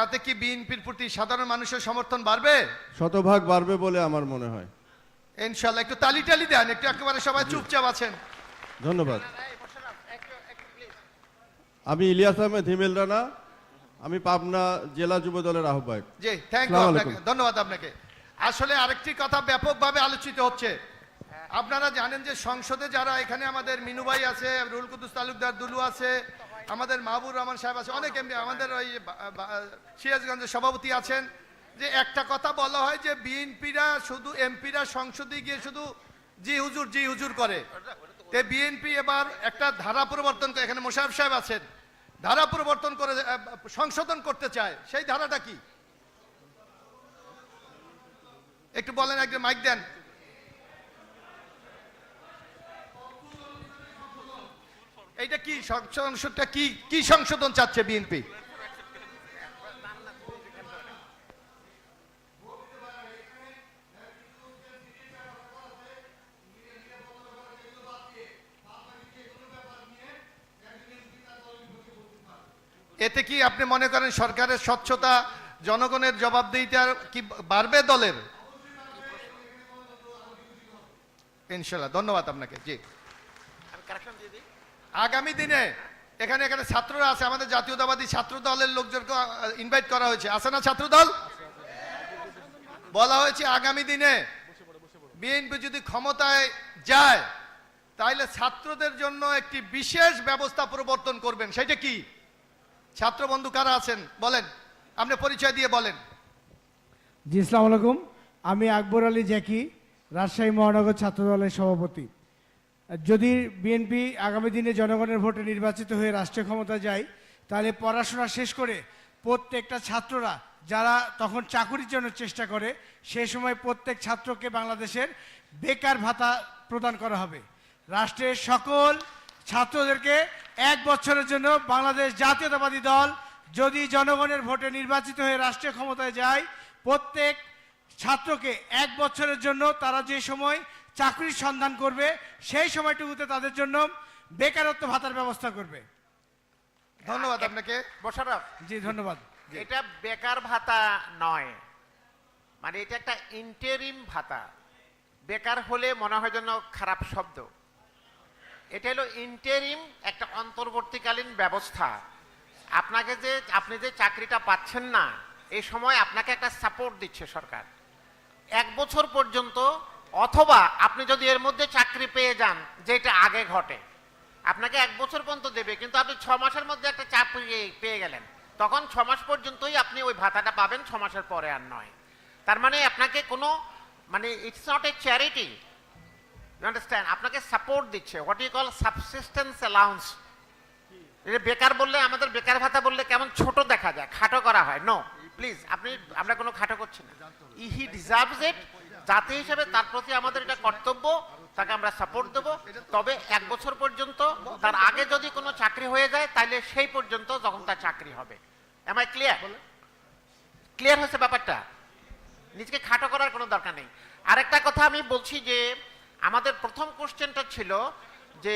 তাতে কি বিএনপির প্রতি সাধারণ মানুষের সমর্থন বাড়বে? শতভাগ বাড়বে বলে আমার মনে হয়। ইনশাল্লাহ একটু তালি টালি দেন একটু একেবারে সবাই চুপচাপ আছেন। ধন্যবাদ। আমি ইলিয়াস আহমেদ হিমেল রানা আমি পাবনা জেলা যুব দলের আহ্বায়ক। জি থ্যাংক ইউ আপনাকে ধন্যবাদ আপনাকে। আসলে আরেকটি কথা ব্যাপকভাবে আলোচিত হচ্ছে। আপনারা জানেন যে সংসদে যারা এখানে আমাদের মিনু ভাই আছে রুল কুদ্দুস তালুকদার দুলু আছে আমাদের মাহবুর রহমান সাহেব আছে, অনেক এমনি আমাদের ওই সিরাজগঞ্জের সভাপতি আছেন, যে একটা কথা বলা হয় যে বিএনপিরা শুধু এমপিরা সংসদে গিয়ে শুধু জি হুজুর জি হুজুর করে। তে বিএনপি এবার একটা ধারা পরিবর্তন করে, এখানে মোশারফ সাহেব আছেন, ধারা পরিবর্তন করে সংশোধন করতে চায়, সেই ধারাটা কি? একটু বলেন একজন মাইক দেন। এইটা কি সংশোধনটা কি কি সংশোধন চাচ্ছে বিএনপি? এতে কি আপনি মনে করেন সরকারের স্বচ্ছতা জনগণের জবাব জবাবদিহিতা কি বাড়বে দলের? ইনশাল্লাহ ধন্যবাদ আপনাকে, জি। আগামী দিনে এখানে এখানে ছাত্ররা আছে, আমাদের জাতীয়তাবাদী ছাত্র দলের লোকজনকে ইনভাইট করা হয়েছে। আছে না ছাত্র দল? বলা হয়েছে আগামী দিনে বিএনপি যদি ক্ষমতায় যায় তাহলে ছাত্রদের জন্য একটি বিশেষ ব্যবস্থা প্রবর্তন করবেন। সেটা কি? ছাত্র বন্ধু কারা আছেন? বলেন। আপনি পরিচয় দিয়ে বলেন। জি ইসলাম আলাইকুম। আমি আকবর আলী জ্যাকি, রাজশাহী মহানগর ছাত্র দলের সভাপতি। যদি বিএনপি আগামী দিনে জনগণের ভোটে নির্বাচিত হয়ে রাষ্ট্রীয় ক্ষমতায় যায়, তাহলে পড়াশোনা শেষ করে প্রত্যেকটা ছাত্ররা, যারা তখন চাকুরির জন্য চেষ্টা করে, সে সময় প্রত্যেক ছাত্রকে বাংলাদেশের বেকার ভাতা প্রদান করা হবে। রাষ্ট্রের সকল ছাত্রদেরকে এক বছরের জন্য বাংলাদেশ জাতীয়তাবাদী দল যদি জনগণের ভোটে নির্বাচিত হয়ে রাষ্ট্রীয় ক্ষমতায় যায়, প্রত্যেক ছাত্রকে এক বছরের জন্য তারা যে সময় চাকরির সন্ধান করবে সেই সময়টুকুতে তাদের জন্য বেকারত্ব ভাতার ব্যবস্থা করবে। ধন্যবাদ আপনাকে। মোশাররফ জি ধন্যবাদ। এটা বেকার ভাতা নয়। মানে এটা একটা ইন্টারিম ভাতা। বেকার হলে মনে হয় যেন খারাপ শব্দ। এটা হলো ইন্টারিম একটা অন্তর্বর্তীকালীন ব্যবস্থা। আপনাকে যে আপনি যে চাকরিটা পাচ্ছেন না এই সময় আপনাকে একটা সাপোর্ট দিচ্ছে সরকার। এক বছর পর্যন্ত অথবা আপনি যদি এর মধ্যে চাকরি পেয়ে যান, যেটা আগে ঘটে, আপনাকে এক বছর পর্যন্ত দেবে, কিন্তু আপনি ছ মাসের মধ্যে একটা চাকরি পেয়ে গেলেন। তখন ছ মাস পর্যন্তই আপনি ওই ভাতাটা পাবেন, ছ মাসের পরে আর নয়। তার মানে আপনাকে কোনো মানে it's not a charity understand আপনাকে সাপোর্ট দিচ্ছে what you call subsistence allowance এটা বেকার বললে, আমাদের বেকার ভাতা বললে কেমন ছোট দেখা যায়, খাটো করা হয়। নো প্লিজ আপনি, আমরা কোনো খাটো করছি না। হি ডিজার্ভস ইট জাতি হিসেবে তার প্রতি আমাদের এটা কর্তব্য তাকে আমরা সাপোর্ট দেবো। তবে এক বছর পর্যন্ত তার আগে যদি কোনো চাকরি হয়ে যায় তাহলে সেই পর্যন্ত যখন তার চাকরি হবে। এম আই ক্লিয়ার ক্লিয়ার হয়েছে ব্যাপারটা? নিজেকে খাটো করার কোনো দরকার নেই। আরেকটা কথা আমি বলছি যে আমাদের প্রথম কোশ্চেনটা ছিল যে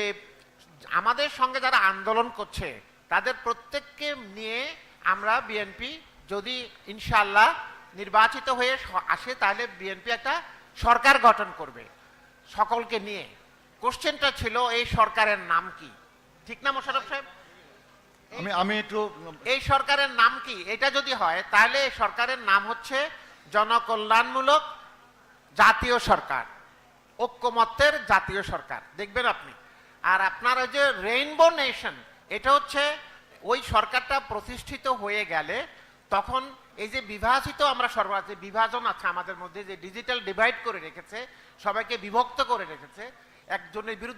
আমাদের সঙ্গে যারা আন্দোলন করছে তাদের প্রত্যেককে নিয়ে আমরা বিএনপি যদি ইনশাল্লাহ নির্বাচিত হয়ে আসে তাহলে বিএনপি একটা সরকার গঠন করবে সকলকে নিয়ে। কোশ্চেনটা ছিল এই সরকারের নাম কি? ঠিক না মোশারফ সাহেব? আমি আমি একটু এই সরকারের নাম কি? এটা যদি হয় তাহলে এই সরকারের নাম হচ্ছে জনকল্যাণমূলক জাতীয় সরকার ঐক্যমত্যের জাতীয় সরকার। দেখবেন আপনি। আর আপনার ওই যে রেইনবো নেশন এটা হচ্ছে ওই সরকারটা প্রতিষ্ঠিত হয়ে গেলে তখন এই যে বিভাজিত আমরা সর্বাজ যে বিভাজন আছে আমাদের মধ্যে, যে ডিজিটাল ডিভাইড করে রেখেছে, সবাইকে বিভক্ত করে রেখেছে, একজনের বিরুদ্ধে